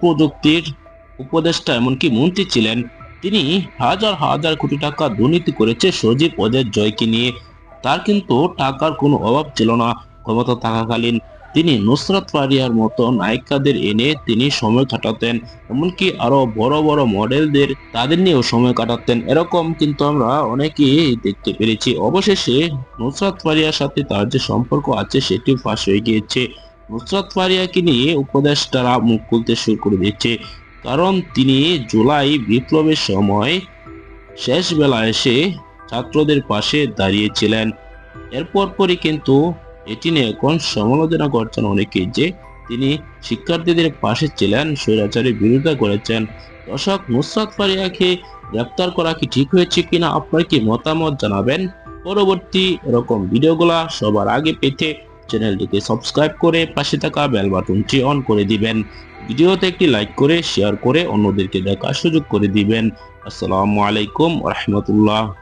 প্রযুক্তির উপদেষ্টা এমনকি মন্ত্রী ছিলেন। তিনি হাজার হাজার কোটি টাকা দুর্নীতি করেছে সজীব ওদের জয়কে নিয়ে। তার কিন্তু টাকার কোনো অভাব ছিল না, ক্ষমতা থাকাকালীন। তিনি নুসরাত ফারিয়ার মতো নায়িকাদের এনে তিনি সময় কাটাতেন। এমনকি আরও বড় বড় মডেলদের তাদের নিয়েও সময় কাটাতেন। এরকম কিন্তু আমরা অনেকেই দেখতে পেরেছি। অবশেষে নুসরাত ফারিয়ার সাথে তার যে সম্পর্ক আছে সেটি ফাঁস হয়ে গিয়েছে। নুসরাত ফারিয়াকে নিয়ে উপদেষ্টারা মুখ খুলতে শুরু করে দিচ্ছে কারণ তিনি জুলাই বিপ্লবের সময় শেষ বেলা এসে ছাত্রদের পাশে দাঁড়িয়েছিলেন। এরপর পরই কিন্তু এটি নিয়ে এখন সমালোচনা করছেন অনেকেই যে তিনি শিক্ষার্থীদের পাশে ছিলেন, স্বৈরাচারের বিরোধিতা করেছেন। দর্শক নুসরাত ফারিয়াকে গ্রেপ্তার করা কি ঠিক হয়েছে কিনা, আপনার কি মতামত জানাবেন? পরবর্তী এরকম ভিডিওগুলা সবার আগে পেতে চ্যানেলটিকে সাবস্ক্রাইব করে পাশে থাকা বেল বাটনটি অন করে দিবেন। ভিডিওতে একটি লাইক করে, শেয়ার করে অন্যদেরকে দেখার সুযোগ করে দিবেন। আসসালামু আলাইকুম রহমতুল্লাহ।